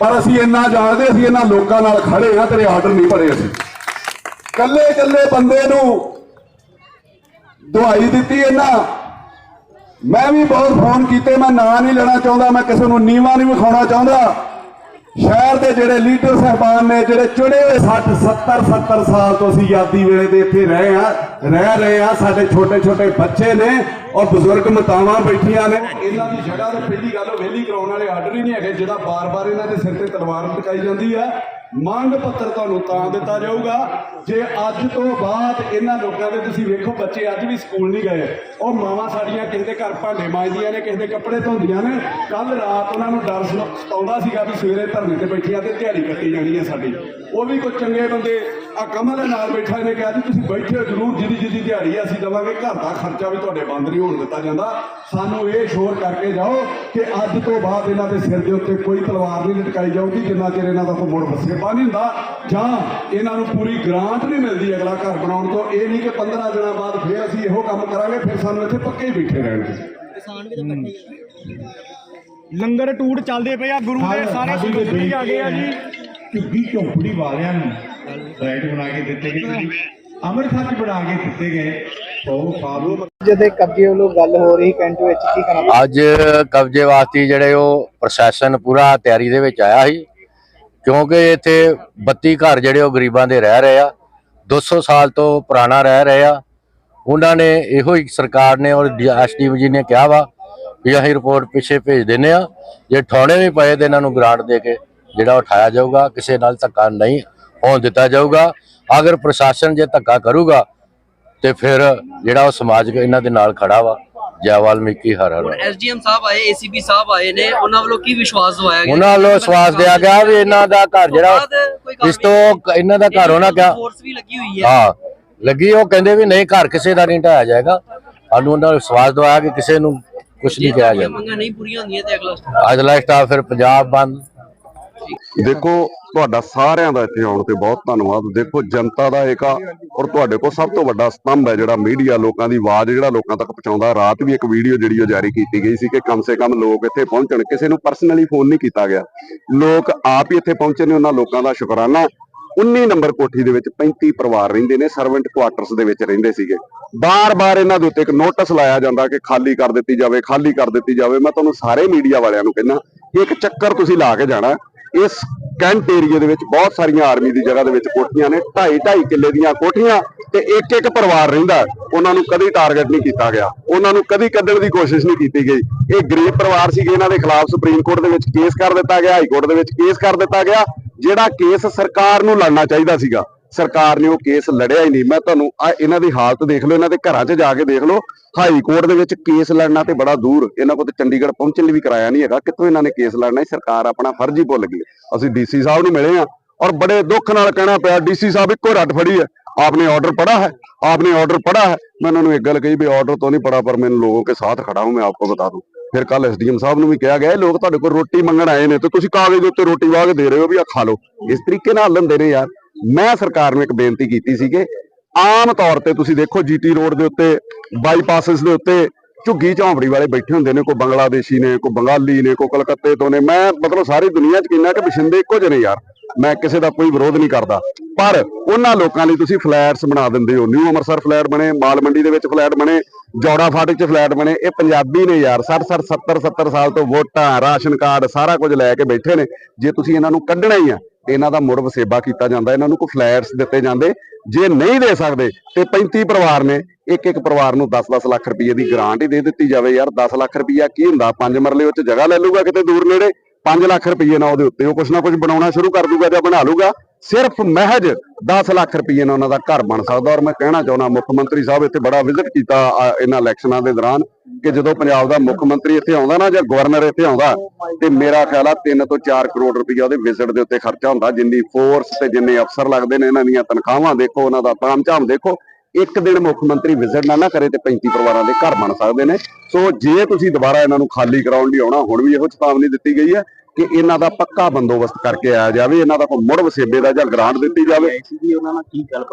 ਪਰ ਅਸੀਂ ਇੰਨਾ ਜਾਣਦੇ ਅਸੀਂ ਇਹਨਾਂ ਲੋਕਾਂ ਨਾਲ ਖੜੇ ਹਾਂ, ਤੇਰੇ ਆਰਡਰ ਨਹੀਂ ਭਰੇ ਅਸੀਂ। ਕੱਲੇ ਕੱਲੇ ਬੰਦੇ ਨੂੰ ਦਵਾਈ ਦਿੱਤੀ ਇਹਨਾਂ। ਮੈਂ ਵੀ ਬਹੁਤ ਫੋਨ ਕੀਤੇ, ਮੈਂ ਨਾਂ ਨਹੀਂ ਲੈਣਾ ਚਾਹੁੰਦਾ, ਮੈਂ ਕਿਸੇ ਨੂੰ ਨੀਵਾ ਨਹੀਂ ਵਿਖਾਉਣਾ ਚਾਹੁੰਦਾ। ਸ਼ਹਿਰ ਦੇ ਜਿਹੜੇ ਲੀਡਰ ਸਹਿਬਾਨ ਨੇ, ਜਿਹੜੇ ਚੁਣੇ ਹੋਏ 60 70 70 ਸਾਲ ਤੋਂ ਅਸੀਂ ਯਾਦੀ ਵੇਲੇ ਦੇ ਇੱਥੇ ਰਹੇ ਆ ਰਹਿ ਰਹੇ ਆ ਸਾਡੇ ਛੋਟੇ ਛੋਟੇ ਬੱਚੇ ਨੇ ਔਰ ਬਜ਼ੁਰਗ ਮਤਾਵਾਂ ਬੈਠੀਆਂ ਨੇ। ਇਹਨਾਂ ਦੀ ਜਗ੍ਹਾ ਤੇ ਪਹਿਲੀ ਗੱਲ, ਉਹ ਵਿਹਲੀ ਕਰਾਉਣ ਵਾਲੇ ਆਰਡਰ ਹੀ ਨਹੀਂ ਹੈਗੇ ਜਿਹੜਾ ਬਾਰ-ਬਾਰ ਇਹਨਾਂ ਦੇ ਸਿਰ ਤੇ ਤਲਵਾਰ ਟਿਕਾਈ ਜਾਂਦੀ ਆ। ਮੰਗ ਪੱਤਰ ਤੁਹਾਨੂੰ ਤਾਂ ਦਿੱਤਾ ਜਾਊਗਾ। ਜੇ ਅੱਜ ਤੋਂ ਬਾਅਦ ਇਹਨਾਂ ਲੋਕਾਂ ਦੇ ਤੁਸੀਂ ਵੇਖੋ, ਬੱਚੇ ਅੱਜ ਵੀ ਸਕੂਲ ਨਹੀਂ ਗਏ। ਉਹ ਮਾਵਾਂ ਸਾਡੀਆਂ ਕਿਸੇ ਦੇ ਘਰ ਭਾਂਡੇ ਮਾਂਜਦੀਆਂ ਨੇ, ਕਿਸੇ ਦੇ ਕੱਪੜੇ ਧੋਂਦੀਆਂ ਨੇ। ਕੱਲ ਰਾਤ ਉਹਨਾਂ ਨੂੰ ਡਰ ਸਤਾ- ਸਤਾਉਂਦਾ ਸੀਗਾ ਵੀ ਸਵੇਰੇ ਧਰਨੇ ਤੇ ਬੈਠੀਆਂ ਤੇ ਦਿਹਾੜੀ ਕੱਟੀ ਜਾਣੀ ਹੈ ਸਾਡੀ। ਉਹ ਵੀ ਕੋਈ ਚੰਗੇ ਬੰਦੇ ਆ ਕਮਲ ਦੇ ਨਾਲ ਬੈਠਾ ਨੇ ਕਿਹਾ ਜੀ ਤੁਸੀਂ ਬੈਠੇ ਜ਼ਰੂਰ ਜਿੱਦੀ ਜਿੱਦੀ ਦਿਹਾੜੀ ਅਸੀਂ ਦਵਾਂਗੇ। ਘਰ ਦਾ ਖਰਚਾ ਵੀ ਤੁਹਾਡੇ ਬੰਦ ਨਹੀਂ ਹੋਣ ਦਿੱਤਾ ਜਾਂਦਾ। ਸਾਨੂੰ ਇਹ ਸ਼ੋਰ ਕਰਕੇ ਜਾਓ ਕਿ ਅੱਜ ਤੋਂ ਬਾਅਦ ਇਹਨਾਂ ਦੇ ਸਿਰ ਦੇ ਉੱਤੇ ਕੋਈ ਤਲਵਾਰ ਨਹੀਂ ਲਟਕਾਈ ਜਾਊਗੀ ਜਿੰਨਾ ਚਿਰ ਇਹਨਾਂ ਦਾ ਕੋਈ ਮੁੜ ਵਸੇਬਾ ਨਹੀਂ ਹੁੰਦਾ ਜਾਂ ਇਹਨਾਂ ਨੂੰ ਪੂਰੀ ਗ੍ਰਾਂਟ ਨਹੀਂ ਮਿਲਦੀ ਅਗਲਾ ਘਰ ਬਣਾਉਣ ਤੋਂ। ਇਹ ਨਹੀਂ ਕਿ 15 ਦਿਨਾਂ ਬਾਅਦ ਫਿਰ ਅਸੀਂ ਇਹੋ ਕੰਮ ਕਰਾਂਗੇ ਫਿਰ ਸਾਨੂੰ ਇੱਥੇ ਪੱਕੇ ਹੀ ਬੈਠੇ ਰਹਿਣਗੇ ਲੰਗਰ ਟੂਟ ਚੱਲਦੇ ਪਏ ਆ ਗੁਰੂ ਦੇ ਸਾਰੇ ਸਿੱਖ ਵੀ ਆ ਗਏ ਆ ਜੀ। ਝੁੱਗੀ ਝੌਂਪੜੀ ਵਾਲਿਆਂ ਨੂੰ ਰਾਈਟ ਬਣਾ ਕੇ ਦਿੱਤੇ ਗਏ। ਅੰਮ੍ਰਿਤਸਰ ਚ ਬਣਾ ਕੇ ਦਿੱਤੇ ਗਏ। ਉਹ ਫਾਲੋ ਜਿਹਦੇ ਕਬਜ਼ੇ ਵੱਲੋਂ ਗੱਲ ਹੋ ਰਹੀ ਕੈਂਟ ਵਿੱਚ ਕੀ ਕਹਿਣਾ ਅੱਜ ਕਬਜ਼ੇ ਵਾਸਤੇ ਜਿਹੜੇ ਉਹ ਪ੍ਰਸ਼ਾਸਨ ਪੂਰਾ ਤਿਆਰੀ ਦੇ ਵਿੱਚ ਆਇਆ ਸੀ ਕਿਉਂਕਿ ਇੱਥੇ 32 ਘਰ ਜਿਹੜੇ ਉਹ ਗਰੀਬਾਂ ਦੇ ਰਹਿ ਰਹੇ ਆ 200 ਸਾਲ ਤੋਂ ਪੁਰਾਣਾ ਰਹਿ ਰਹੇ ਆ। ਉਹਨਾਂ ਨੇ ਇਹੋ ਹੀ ਸਰਕਾਰ ਨੇ ਔਰ ਐਸਡੀਐਮ ਜੀ ਨੇ ਕਿਹਾ ਵਾ ਵੀ ਅਸੀਂ ਰਿਪੋਰਟ ਪਿੱਛੇ ਭੇਜ ਦਿੰਨੇ ਆ ਜੇ ਠਾਣੇ ਵੀ ਪਏ ਤੇ ਇਹਨਾਂ ਨੂੰ ਗ੍ਰਾਂਟ ਦੇ ਕੇ ਜਿਹੜਾ ਉਠਾਇਆ ਜਾਊਗਾ ਕਿਸੇ ਨਾਲ ਧੱਕਾ ਨਹੀਂ ਹੋਣ ਦਿੱਤਾ ਜਾਊਗਾ। ਅਗਰ ਪ੍ਰਸ਼ਾਸਨ ਜੇ ਧੱਕਾ ਕਰੂਗਾ ਤੇ ਫਿਰ ਜਿਹੜਾ ਉਹ ਸਮਾਜ ਇਹਨਾਂ ਦੇ ਨਾਲ ਖੜਾ ਵਾ ਜੈ ਵਾਲਮੀਕੀ ਹਰ ਹਰ ਐਸਡੀਐਮ ਸਾਹਿਬ ਆਏ ਏਸੀਪੀ ਸਾਹਿਬ ਆਏ ਨੇ ਉਹਨਾਂ ਵੱਲੋਂ ਕੀ ਵਿਸ਼ਵਾਸ ਦਵਾਇਆ ਗਿਆ? ਉਹਨਾਂ ਵੱਲੋਂ ਸਵਾਸ ਦਿਆ ਗਿਆ ਵੀ ਇਹਨਾਂ ਦਾ ਘਰ ਜਿਹੜਾ ਇਸ ਤੋਂ ਇਹਨਾਂ ਦਾ ਘਰ ਉਹਨਾਂ ਕਿਹਾ ਫੋਰਸ ਵੀ ਲੱਗੀ ਹੋਈ ਹੈ। ਹਾਂ ਲੱਗੀ ਉਹ ਕਹਿੰਦੇ ਵੀ ਨਹੀਂ ਘਰ ਕਿਸੇ ਦਾ ਨਹੀਂ ਢਾਇਆ ਜਾਏਗਾ। ਸਾਨੂੰ ਉਹਨਾਂ ਨੇ ਸਵਾਸ ਦਵਾਇਆ ਕਿ ਕਿਸੇ ਨੂੰ ਕੁਝ ਨਹੀਂ ਕਿਹਾ ਜਾਏਗਾ। ਮੰਗਾਂ ਨਹੀਂ ਪੂਰੀਆਂ ਹੁੰਦੀਆਂ ਤੇ ਅਗਲਾ ਸਟੈਪ। ਅਗਲਾ ਸਟਾਫ ਫਿਰ ਪੰਜਾਬ ਬੰਦ ਦੇਖੋ, ਤੁਹਾਡਾ ਸਾਰਿਆਂ ਦਾ ਇੱਥੇ ਆਉਣ ਤੇ ਬਹੁਤ ਧੰਨਵਾਦ। ਦੇਖੋ, ਜਨਤਾ ਦਾ ਏਕਾ ਔਰ ਤੁਹਾਡੇ ਕੋਲ ਸਭ ਤੋਂ ਵੱਡਾ ਸਤੰਭ ਹੈ ਜਿਹੜਾ ਮੀਡੀਆ ਲੋਕਾਂ ਦੀ ਆਵਾਜ਼ ਜਿਹੜਾ ਲੋਕਾਂ ਤੱਕ ਪਹੁੰਚਾਉਂਦਾ। ਰਾਤ ਵੀ ਇੱਕ ਵੀਡੀਓ ਜਿਹੜੀ ਉਹ ਜਾਰੀ ਕੀਤੀ ਗਈ ਸੀ ਕਿ ਕਮ ਸੇ ਕਮ ਲੋਕ ਇੱਥੇ ਪਹੁੰਚਣ। ਕਿਸੇ ਨੂੰ ਪਰਸਨਲੀ ਫੋਨ ਨਹੀਂ ਕੀਤਾ ਗਿਆ। ਲੋਕ ਆਪ ਹੀ ਇੱਥੇ ਪਹੁੰਚੇ ਨੇ ਉਹਨਾਂ ਲੋਕਾਂ ਦਾ ਸ਼ੁਕਰਾਨਾ। 19 ਨੰਬਰ ਕੋਠੀ ਦੇ ਵਿੱਚ 35 ਪਰਿਵਾਰ ਰਹਿੰਦੇ ਨੇ ਸਰਵੈਂਟ ਕੁਆਟਰਸ ਦੇ ਵਿੱਚ ਰਹਿੰਦੇ ਸੀਗੇ। ਬਾਰ-ਬਾਰ ਇਹਨਾਂ ਦੇ ਉੱਤੇ ਇੱਕ ਨੋਟਿਸ ਲਾਇਆ ਜਾਂਦਾ ਕਿ ਖਾਲੀ ਕਰ ਦਿੱਤੀ ਜਾਵੇ, ਖਾਲੀ ਕਰ ਦਿੱਤੀ ਜਾਵੇ। ਮੈਂ ਤੁਹਾਨੂੰ ਸਾਰੇ ਮੀਡੀਆ ਵਾਲਿਆਂ ਨੂੰ ਕਹਿੰਦਾ ਕਿ ਇੱਕ ਚੱਕਰ ਤੁਸੀਂ ਲਾ ਕੇ ਜਾਣਾ। ਇਸ ਕੈਂਟ ਏਰੀਆ ਦੇ ਵਿੱਚ ਬਹੁਤ ਸਾਰੀਆਂ ਆਰਮੀ ਦੀ ਜਗ੍ਹਾ ਦੇ ਵਿੱਚ ਕੋਠੀਆਂ ਨੇ 2.5 2.5 ਕਿੱਲੇ ਦੀਆਂ ਕੋਠੀਆਂ ਤੇ ਇੱਕ ਇੱਕ ਪਰਿਵਾਰ ਰਹਿੰਦਾ ਉਹਨਾਂ ਨੂੰ ਕਦੀ ਟਾਰਗੇਟ ਨਹੀਂ ਕੀਤਾ ਗਿਆ। ਉਹਨਾਂ ਨੂੰ ਕਦੀ ਕੱਢਣ ਦੀ ਕੋਸ਼ਿਸ਼ ਨਹੀਂ ਕੀਤੀ ਗਈ। ਇਹ ਗਰੀਬ ਪਰਿਵਾਰ ਸੀਗੇ, ਇਹਨਾਂ ਦੇ ਖਿਲਾਫ ਸੁਪਰੀਮ ਕੋਰਟ ਦੇ ਵਿੱਚ ਕੇਸ ਕਰ ਦਿੱਤਾ ਗਿਆ ਹਾਈ ਕੋਰਟ ਦੇ ਵਿੱਚ ਕੇਸ ਕਰ ਦਿੱਤਾ ਗਿਆ, ਜਿਹੜਾ ਕੇਸ ਸਰਕਾਰ ਨੂੰ ਲੜਨਾ ਚਾਹੀਦਾ ਸੀਗਾ। ਸਰਕਾਰ ਨੇ ਉਹ ਕੇਸ ਲੜਿਆ ਹੀ ਨਹੀਂ ਮੈਂ ਤੁਹਾਨੂੰ ਆ ਇਹਨਾਂ ਦੀ ਹਾਲਤ ਦੇਖ ਲਓ ਇਹਨਾਂ ਦੇ ਘਰਾਂ 'ਚ ਜਾ ਕੇ ਦੇਖ ਲਓ ਹਾਈ ਕੋਰਟ ਦੇ ਵਿੱਚ ਕੇਸ ਲੜਨਾ ਤੇ ਬੜਾ ਦੂਰ ਇਹਨਾਂ ਕੋਲ ਤੇ ਚੰਡੀਗੜ੍ਹ ਪਹੁੰਚਣ ਲਈ ਵੀ ਕਿਰਾਇਆ ਨਹੀਂ ਹੈਗਾ ਕਿੱਥੋਂ ਇਹਨਾਂ ਨੇ ਕੇਸ ਲੜਨਾ ਸੀ ਸਰਕਾਰ ਆਪਣਾ ਫਰਜ਼ ਹੀ ਭੁੱਲ ਗਈ ਅਸੀਂ ਡੀਸੀ ਸਾਹਿਬ ਨੂੰ ਮਿਲੇ ਆ ਔਰ ਬੜੇ ਦੁੱਖ ਨਾਲ ਕਹਿਣਾ ਪਿਆ ਡੀਸੀ ਸਾਹਿਬ ਇੱਕੋ ਰੱਟ ਫੜੀ ਹੈ आपने ऑर्डर पढ़ा है आपने ऑर्डर पढ़ा है मैंने उन्होंने एक गल कही भी ऑर्डर तो नहीं पढ़ा पर मैं इन लोगों के साथ खड़ा हूं मैं आपको बता दूं ਫਿਰ ਕੱਲ ਐਸਡੀਐਮ ਸਾਹਿਬ ਨੂੰ ਵੀ ਕਿਹਾ ਗਿਆ ਇਹ ਲੋਕ ਤੁਹਾਡੇ ਕੋਲ ਰੋਟੀ ਮੰਗਣ ਆਏ ਨੇ ਤੇ ਤੁਸੀਂ ਕਾਗਜ਼ ਦੇ ਉੱਤੇ ਰੋਟੀ ਵਾਹ ਕੇ ਦੇ ਰਹੇ ਹੋ ਵੀ ਆ ਖਾ ਲਓ ਇਸ ਤਰੀਕੇ ਨਾਲ ਲੈਂਦੇ ਨੇ ਯਾਰ ਮੈਂ ਸਰਕਾਰ ਨੂੰ ਇੱਕ ਬੇਨਤੀ ਕੀਤੀ ਸੀ ਕਿ ਆਮ ਤੌਰ ਤੇ ਤੁਸੀਂ ਦੇਖੋ ਜੀਟੀ ਰੋਡ ਦੇ ਉੱਤੇ, ਬਾਈਪਾਸਸ ਦੇ ਉੱਤੇ ਝੁੱਗੀ ਝੌਂਪੜੀ ਵਾਲੇ ਬੈਠੇ ਹੁੰਦੇ ਨੇ, ਕੋਈ ਬੰਗਲਾਦੇਸ਼ੀ ਨੇ, ਕੋਈ ਬੰਗਾਲੀ ਨੇ, ਕੋਈ ਕਲਕੱਤੇ ਤੋਂ ਨੇ, ਮੈਂ ਮਤਲਬ ਸਾਰੀ ਦੁਨੀਆ 'ਚ ਕਿੰਨਾ ਕਿ ਬਸ਼ਿੰਦੇ ਇੱਕੋ ਜਿਹੇ ਨੇ ਯਾਰ, ਮੈਂ ਕਿਸੇ ਦਾ ਕੋਈ ਵਿਰੋਧ ਨਹੀਂ ਕਰਦਾ। ਪਰ ਉਹਨਾਂ ਲੋਕਾਂ ਲਈ ਤੁਸੀਂ ਫਲੈਟਸ ਬਣਾ ਦਿੰਦੇ ਹੋ, ਨਿਊ ਅੰਮ੍ਰਿਤਸਰ ਫਲੈਟ ਬਣੇ, ਮਾਲ ਮੰਡੀ ਦੇ ਵਿੱਚ ਫਲੈਟ ਬਣੇ, ਜੌੜਾ ਫਾਟਕ 'ਚ ਫਲੈਟ ਬਣੇ, ਇਹ ਪੰਜਾਬੀ ਨੇ ਯਾਰ 60 60 70 70 ਸਾਲ ਤੋਂ ਵੋਟਾਂ, ਰਾਸ਼ਨ ਕਾਰਡ ਸਾਰਾ ਕੁਝ ਲੈ ਕੇ ਬੈਠੇ ਨੇ, ਜੇ ਤੁਸੀਂ ਇਹਨਾਂ ਨੂੰ ਕੱਢਣਾ ਹੀ ਆ ਇਹਨਾਂ ਦਾ ਮੁੜ ਵਸੇਬਾ ਕੀਤਾ ਜਾਂਦਾ, ਇਹਨਾਂ ਨੂੰ ਕੋਈ ਫਲੈਟਸ ਦਿੱਤੇ ਜਾਂਦੇ, ਜੇ ਨਹੀਂ ਦੇ ਸਕਦੇ ਤੇ 35 ਪਰਿਵਾਰ ਨੇ ਇੱਕ ਇੱਕ ਪਰਿਵਾਰ ਨੂੰ 10-10 ਲੱਖ ਰੁਪਏ ਦੀ ਗ੍ਰਾਂਟ ਹੀ ਦੇ ਦਿੱਤੀ ਜਾਵੇ ਯਾਰ 10 ਲੱਖ ਰੁਪਈਆ ਕੀ ਹੁੰਦਾ? ਪੰਜ ਮਰਲੇ ਉੱਚ ਜਗ੍ਹਾ ਲੈ ਲੂਗਾ ਕਿਤੇ ਦੂਰ ਨੇੜੇ? 5 ਲੱਖ ਰੁਪਏ ਨਾਲ ਉਹਦੇ ਉੱਤੇ ਉਹ ਕੁਛ ਨਾ ਕੁਛ ਬਣਾਉਣਾ ਸ਼ੁਰੂ ਕਰ ਦੂਗਾ ਜਾਂ ਬਣਾ ਲੂਗਾ ਸਿਰਫ ਮਹਿਜ 10 ਲੱਖ ਰੁਪਏ ਨਾਲ ਉਹਨਾਂ ਦਾ ਘਰ ਬਣ ਸਕਦਾ। ਔਰ ਮੈਂ ਕਹਿਣਾ ਚਾਹੁੰਦਾ, ਮੁੱਖ ਮੰਤਰੀ ਸਾਹਿਬ ਇੱਥੇ ਬੜਾ ਵਿਜ਼ਿਟ ਕੀਤਾ ਇਹਨਾਂ ਇਲੈਕਸ਼ਨਾਂ ਦੇ ਦੌਰਾਨ ਕਿ ਜਦੋਂ ਪੰਜਾਬ ਦਾ ਮੁੱਖ ਮੰਤਰੀ ਇੱਥੇ ਆਉਂਦਾ ਨਾ ਜਾਂ ਗਵਰਨਰ ਇੱਥੇ ਆਉਂਦਾ, ਤੇ ਮੇਰਾ ਖਿਆਲ ਆ 3 ਤੋਂ 4 ਕਰੋੜ ਰੁਪਏ ਉਹਦੇ ਵਿਜ਼ਿਟ ਦੇ ਉੱਤੇ ਖਰਚਾ ਹੁੰਦਾ। ਜਿੰਨੀ ਫੋਰਸ ਤੇ ਜਿੰਨੇ ਅਫਸਰ ਲੱਗਦੇ ਨੇ ਇਹਨਾਂ ਦੀਆਂ ਤਨਖਾਹਾਂ ਦੇਖੋ, ਉਹਨਾਂ ਦਾ ਤਾਮਝਾਮ ਦੇਖੋ, ਇੱਕ ਦਿਨ ਮੁੱਖ ਮੰਤਰੀ ਵਿਜ਼ਿਟ ਨਾ ਨਾ ਕਰੇ ਤੇ 35 ਪਰਿਵਾਰਾਂ ਦੇ ਘਰ ਬਣ ਸਕਦੇ ਨੇ। ਸੋ ਜੇ ਤੁਸੀਂ ਦੁਬਾਰਾ ਇਹਨਾਂ ਨੂੰ ਖਾਲੀ ਕਰਾਉਣ ਲਈ ਆਉਣਾ, ਹੁਣ ਵੀ ਇਹੋ ਚੇਤਾਵਨੀ ਦਿੱਤੀ ਗਈ ਹੈ ਕਿ ਇਹਨਾਂ ਦਾ ਪੱਕਾ ਬੰਦੋਬਸਤ ਕਰਕੇ ਆਇਆ ਜਾਵੇ ਇਹਨਾਂ ਦਾ ਕੋਈ ਮੁੜ ਵਸੇਬੇ ਦਾ ਜਾਂ ਗ੍ਰਾਂਟ ਦਿੱਤੀ ਜਾਵੇ।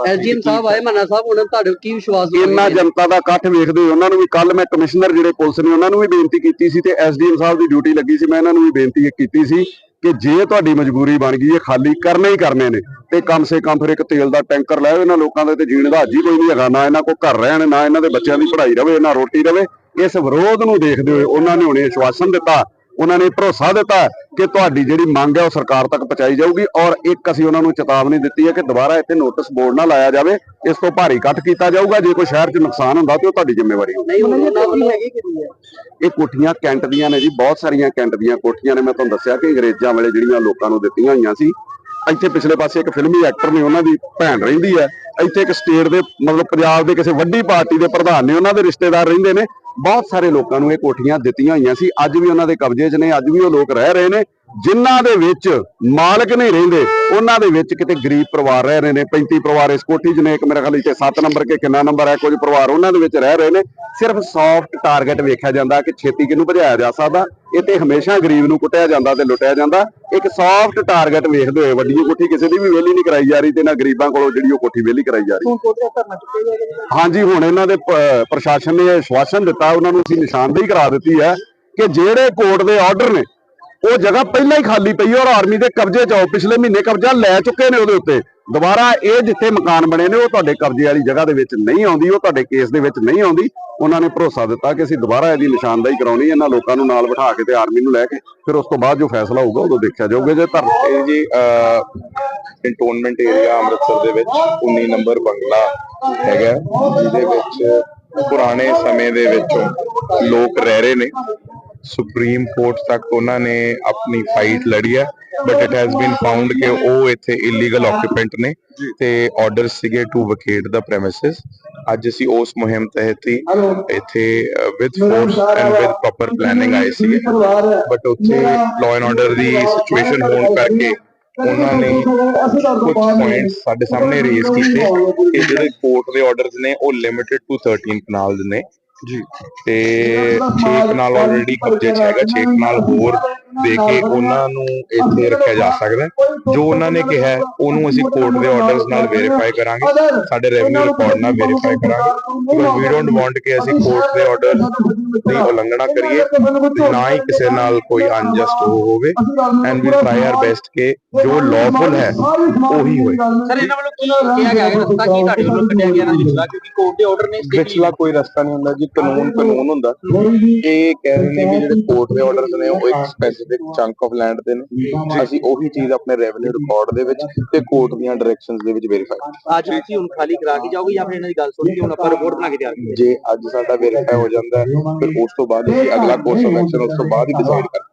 ਐਸਡੀਐਮ ਸਾਹਿਬ ਆਏ ਮੰਨਾ ਸਾਹਿਬ ਉਹਨਾਂ ਨੇ ਤੁਹਾਡੇ ਕੀ ਵਿਸ਼ਵਾਸ ਇੰਨਾ ਜਨਤਾ ਦਾ ਇਕੱਠ ਵੇਖਦੇ ਉਹਨਾਂ ਨੂੰ ਵੀ ਕੱਲ ਮੈਂ ਕਮਿਸ਼ਨਰ ਜਿਹੜੇ ਪੁਲਿਸ ਨੇ ਉਹਨਾਂ ਨੂੰ ਵੀ ਬੇਨਤੀ ਕੀਤੀ ਸੀ ਤੇ ਐਸਡੀਐਮ ਸਾਹਿਬ ਦੀ ਡਿਊਟੀ ਲੱਗੀ ਸੀ ਮੈਂ ਇਹਨਾਂ ਨੂੰ ਵੀ ਬੇਨਤੀ ਕੀਤੀ ਸੀ ਕਿ ਜੇ ਤੁਹਾਡੀ ਮਜਬੂਰੀ ਬਣ ਗਈ ਇਹ ਖਾਲੀ ਕਰਨੇ ਹੀ ਕਰਨੇ ਨੇ ਤੇ ਕਮ ਸੇ ਕਮ ਫਿਰ ਇੱਕ ਤੇਲ ਦਾ ਟੈਂਕਰ ਲੈ ਆਓ ਇਹਨਾਂ ਲੋਕਾਂ ਦੇ ਤੇ ਜੀਣ ਦਾ ਹੱਜ ਹੀ ਕੋਈ ਨਹੀਂ ਹੈਗਾ ਨਾ ਇਹਨਾਂ ਕੋ ਘਰ ਰਹਿਣ ਨਾ ਇਹਨਾਂ ਦੇ ਬੱਚਿਆਂ ਦੀ ਪੜ੍ਹਾਈ ਰਵੇ ਨਾ ਰੋਟੀ ਰਵੇ। ਇਸ ਵਿਰੋਧ ਨੂੰ ਦੇਖਦੇ ਹੋਏ ਉਹਨਾਂ ਨੇ ਹੁਣੇ ਆਸ਼ਵਾਸਨ ਦਿੱਤਾ ਉਹਨਾਂ ਨੇ ਭਰੋਸਾ ਦਿੱਤਾ ਕਿ ਤੁਹਾਡੀ ਜਿਹੜੀ ਮੰਗ ਹੈ ਉਹ ਸਰਕਾਰ ਤੱਕ ਪਹੁੰਚਾਈ ਜਾਊਗੀ ਔਰ ਇੱਕ ਅਸੀਂ ਉਹਨਾਂ ਨੂੰ ਚੇਤਾਵਨੀ ਦਿੱਤੀ ਹੈ ਕਿ ਦੁਬਾਰਾ ਇੱਥੇ ਨੋਟਿਸ ਬੋਰਡ ਨਾ ਲਾਇਆ ਜਾਵੇ ਇਸ ਤੋਂ ਭਾਰੀ ਇਕੱਠ ਕੀਤਾ ਜਾਊਗਾ ਜੇ ਕੋਈ ਸ਼ਹਿਰ 'ਚ ਨੁਕਸਾਨ ਹੁੰਦਾ ਤੇ ਉਹ ਤੁਹਾਡੀ ਜ਼ਿੰਮੇਵਾਰੀ ਹੋਊਗੀ। ਇਹ ਕੋਠੀਆਂ ਕੈਂਟ ਦੀਆਂ ਨੇ ਜੀ ਬਹੁਤ ਸਾਰੀਆਂ ਕੈਂਟ ਦੀਆਂ ਕੋਠੀਆਂ ਨੇ। ਮੈਂ ਤੁਹਾਨੂੰ ਦੱਸਿਆ ਕਿ ਅੰਗਰੇਜ਼ਾਂ ਵੇਲੇ ਜਿਹੜੀਆਂ ਲੋਕਾਂ ਨੂੰ ਦਿੱਤੀਆਂ ਹੋਈਆਂ ਸੀ ਇੱਥੇ ਪਿਛਲੇ ਪਾਸੇ ਇੱਕ ਫਿਲਮੀ ਐਕਟਰ ਨੇ ਉਹਨਾਂ ਦੀ ਭੈਣ ਰਹਿੰਦੀ ਹੈ। ਇੱਥੇ ਇੱਕ ਸਟੇਟ ਦੇ ਮਤਲਬ ਪੰਜਾਬ ਦੇ ਕਿਸੇ ਵੱਡੀ ਪਾਰਟੀ ਦੇ ਪ੍ਰਧਾਨ ਨੇ ਉਹਨਾਂ ਦੇ ਰਿਸ਼ਤੇਦਾਰ ਰਹਿੰਦੇ ਨੇ। ਬਹੁਤ ਸਾਰੇ ਲੋਕਾਂ ਨੂੰ ਇਹ ਕੋਠੀਆਂ ਦਿੱਤੀਆਂ ਹੋਈਆਂ ਸੀ। ਅੱਜ ਵੀ ਉਹਨਾਂ ਦੇ ਕਬਜ਼ੇ 'ਚ ਨੇ, ਅੱਜ ਵੀ ਉਹ ਲੋਕ ਰਹਿ ਰਹੇ ਨੇ। ਜਿਨ੍ਹਾਂ ਦੇ ਵਿੱਚ ਮਾਲਕ ਨਹੀਂ ਰਹਿੰਦੇ ਉਹਨਾਂ ਦੇ ਵਿੱਚ ਕਿਤੇ ਗਰੀਬ ਪਰਿਵਾਰ ਰਹਿ ਰਹੇ ਨੇ 35 ਪਰਿਵਾਰ ਇਸ ਕੋਠੀ 'ਚ ਨੇ ਇੱਕ ਮੇਰੇ ਖਿਆਲ ਇੱਥੇ 7 ਨੰਬਰ ਕੇ ਕਿੰਨਾ ਨੰਬਰ ਹੈ ਕੁਝ ਪਰਿਵਾਰ ਉਹਨਾਂ ਦੇ ਵਿੱਚ ਰਹਿ ਰਹੇ ਨੇ। ਸਿਰਫ ਸੌਫਟ ਟਾਰਗੇਟ ਵੇਖਿਆ ਜਾਂਦਾ ਕਿ ਛੇਤੀ ਕਿਹਨੂੰ ਭਜਾਇਆ ਜਾ ਸਕਦਾ ਇਹ ਤੇ ਹਮੇਸ਼ਾ ਗਰੀਬ ਨੂੰ ਕੁੱਟਿਆ ਜਾਂਦਾ ਤੇ ਲੁੱਟਿਆ ਜਾਂਦਾ। ਇੱਕ ਸੌਫਟ ਟਾਰਗੇਟ ਵੇਖਦੇ ਹੋਏ ਵੱਡੀ ਕੋਠੀ ਕਿਸੇ ਦੀ ਵੀ ਵਿਹਲੀ ਨਹੀਂ ਕਰਾਈ ਜਾ ਰਹੀ ਤੇ ਨਾ ਗਰੀਬਾਂ ਕੋਲੋਂ ਜਿਹੜੀ ਉਹ ਕੋਠੀ ਵਿਹਲੀ ਕਰਾਈ ਜਾ ਰਹੀ। ਹਾਂਜੀ ਹੁਣ ਇਹਨਾਂ ਦੇ ਪ੍ਰਸ਼ਾਸਨ ਨੇ ਆਸ਼ਵਾਸਨ ਦਿੱਤਾ ਉਹਨਾਂ ਨੂੰ ਅਸੀਂ ਨਿਸ਼ਾਨਦੇਹੀ ਕਰਾ ਦਿੱਤੀ ਹੈ ਕਿ ਜਿਹੜੇ ਕੋਰਟ ਦੇ ਆਰਡਰ ਨੇ ਉਹ ਜਗ੍ਹਾ ਪਹਿਲਾਂ ਹੀ ਖਾਲੀ ਪਈ ਔਰ ਆਰਮੀ ਦੇ ਕਬਜ਼ੇ 'ਚ ਆਓ। ਪਿਛਲੇ ਮਹੀਨੇ ਕਬਜ਼ਾ ਲੈ ਚੁੱਕੇ ਨੇ ਉਹਦੇ ਉੱਤੇ। ਦੁਬਾਰਾ ਇਹ ਜਿੱਥੇ ਮਕਾਨ ਬਣੇ ਨੇ, ਉਹ ਤੁਹਾਡੇ ਕਬਜ਼ੇ ਵਾਲੀ ਜਗ੍ਹਾ ਦੇ ਵਿੱਚ ਨਹੀਂ ਆਉਂਦੀ, ਉਹ ਤੁਹਾਡੇ ਕੇਸ ਦੇ ਵਿੱਚ ਨਹੀਂ ਆਉਂਦੀ। ਉਹਨਾਂ ਨੇ ਭਰੋਸਾ ਦਿੱਤਾ ਕਿ ਅਸੀਂ ਦੁਬਾਰਾ ਇਹਦੀ ਨਿਸ਼ਾਨਦੇਹੀ ਕਰਾਉਣੀ ਇਹਨਾਂ ਲੋਕਾਂ ਨੂੰ ਨਾਲ ਬਿਠਾ ਕੇ ਤੇ ਆਰਮੀ ਨੂੰ ਲੈ ਕੇ, ਫਿਰ ਉਸ ਤੋਂ ਬਾਅਦ ਜੋ ਫੈਸਲਾ ਹੋਊਗਾ, ਉਦੋਂ ਦੇਖਿਆ ਜਾਊਗਾ। ਜੇ ਧਰ ਇਹ ਜੀ ਕੰਟੋਨਮੈਂਟ ਏਰੀਆ ਅੰਮ੍ਰਿਤਸਰ ਦੇ ਵਿੱਚ 19 ਨੰਬਰ ਬੰਗਲਾ ਹੈਗਾ, ਜਿਹਦੇ ਵਿੱਚ ਪੁਰਾਣੇ ਸਮੇਂ ਦੇ ਵਿੱਚੋਂ ਲੋਕ ਰਹਿ ਰਹੇ ਨੇ। ਸੁਪਰੀਮ ਕੋਰਟ ਤੱਕ ਉਹਨਾਂ ਨੇ ਆਪਣੀ ਫਾਈਟ ਲੜੀ ਹੈ but it has been found ਕਿ ਉਹ ਇੱਥੇ ਇਲੀਗਲ ਆਕੂਪੈਂਟ ਨੇ ਤੇ ਆਰਡਰ ਸੀਗੇ ਟੂ ਵਕੇਟ ਦਾ ਪ੍ਰੈਮਿਸਿਸ ਅੱਜ ਅਸੀਂ ਉਸ ਮੁਹਿੰਮ ਤਹਿਤ ਹੀ ਇੱਥੇ with force and with proper planning ਆਏ ਸੀਗੇ। ਬਟ ਉੱਥੇ ਲਾਅ ਐਂਡ ਆਰਡਰ ਦੀ ਸਿਚੁਏਸ਼ਨ ਹੋਣ ਕਰਕੇ ਉਹਨਾਂ ਨੇ ਕੁਝ ਪੁਆਇੰਟਸ ਸਾਡੇ ਸਾਹਮਣੇ ਰੇਜ਼ ਕੀਤੇ ਕਿ ਜਿਹੜੇ ਕੋਰਟ ਦੇ ਆਰਡਰਸ ਨੇ ਉਹ ਲਿਮਿਟਡ ਟੂ 13 ਕਨਾਲ ਨੇ। ਜੀ। ਤੇ 6 ਕਨਾਲ ਆਲਰੇਡੀ ਕਬਜ਼ੇ 'ਚ ਹੈਗਾ 6 ਕਨਾਲ ਹੋਰ ਦੇ ਕੇ ਉਹਨਾਂ ਨੂੰ ਇੱਥੇ ਰੱਖਿਆ ਜਾ ਸਕਦਾ। ਜੋ ਉਹਨਾਂ ਨੇ ਕਿਹਾ ਉਹਨੂੰ ਅਸੀਂ ਕੋਰਟ ਦੇ ਆਰਡਰਸ ਨਾਲ ਵੈਰੀਫਾਈ ਕਰਾਂਗੇ ਸਾਡੇ ਰੈਵਨਿਊ ਰਿਕਾਰਡ ਨਾਲ ਵੈਰੀਫਾਈ ਕਰਾਂਗੇ। ਬਿਕਾਜ਼ ਵੀ ਡੋਨਟ ਵਾਂਟ ਕਿ ਅਸੀਂ ਕੋਰਟ ਦੇ ਆਰਡਰ ਦੀ ਉਲੰਘਣਾ ਕਰੀਏ ਨਾ ਹੀ ਕਿਸੇ ਨਾਲ ਕੋਈ ਅਨਜਸਟ ਹੋਵੇ। And we try our best ਕਿ ਜੋ ਲਾਫੁਲ ਹੈ ਉਹੀ ਹੋਏ। ਸਰ ਇਹਨਾਂ ਵੱਲੋਂ ਕੀ ਕਿਹਾ ਗਿਆ ਹੈ? ਰਸਤਾ ਕੀ ਤੁਹਾਡੇ ਵੱਲੋਂ ਕੱਢਿਆ ਗਿਆ ਨਾ? ਕਿਉਂਕਿ ਕੋਰਟ ਦੇ ਆਰਡਰ ਨੇ ਵਿਚਲਾ ਕੋਈ ਰਸਤਾ ਨਹੀਂ ਹੁੰਦਾ ਜੀ। ਕਾਨੂੰਨ ਕਾਨੂੰਨ ਹੁੰਦਾ। ਇਹ ਕਹਿ ਰਹੇ ਨੇ ਵੀ ਜਿਹੜੇ ਕੋਰਟ ਦੇ ਆਰਡਰਸ ਨੇ ਉਹ ਇੱਕ ਸਪੈਸੀਫਿਕ ਚੰਕ ਆਫ ਲੈਂਡ ਦੇ ਨੇ। ਅਸੀਂ ਉਹੀ ਚੀਜ਼ ਆਪਣੇ ਰੈਵਨਿਊ ਰਿਕਾਰਡ ਦੇ ਵਿੱਚ ਤੇ ਕੋਰਟ ਦੀਆਂ ਡਾਇਰੈਕਸ਼ਨਸ ਦੇ ਵਿੱਚ ਵੈਰੀਫਾਈ ਅੱਜ ਤੁਸੀਂ ਹੁਣ ਖਾਲੀ ਕਰਾ ਕੇ ਜਾਓਗੇ ਜਾਂ ਫਿਰ ਇਹਨਾਂ ਦੀ ਗੱਲ ਸੁਣ ਕੇ ਹੁਣ ਆਪਾਂ ਰਿਪੋਰਟ ਬਣਾ ਕੇ ਤਿਆਰ ਕਰੀਏ ਜੇ ਅੱਜ ਸਾਡਾ ਵੈਰੀਫਾਈ ਹੋ ਜਾਂਦਾ ਹੈ ਫਿਰ ਉਸ ਤੋਂ ਬਾਅਦ ਅਸੀਂ ਅਗਲਾ ਕੋਰਸ ਆਫ ਐਕਸ਼ਨ ਉਸ ਤੋਂ ਬਾਅਦ ਹੀ ਡਿਸਾਈਡ ਕਰਾਂਗੇ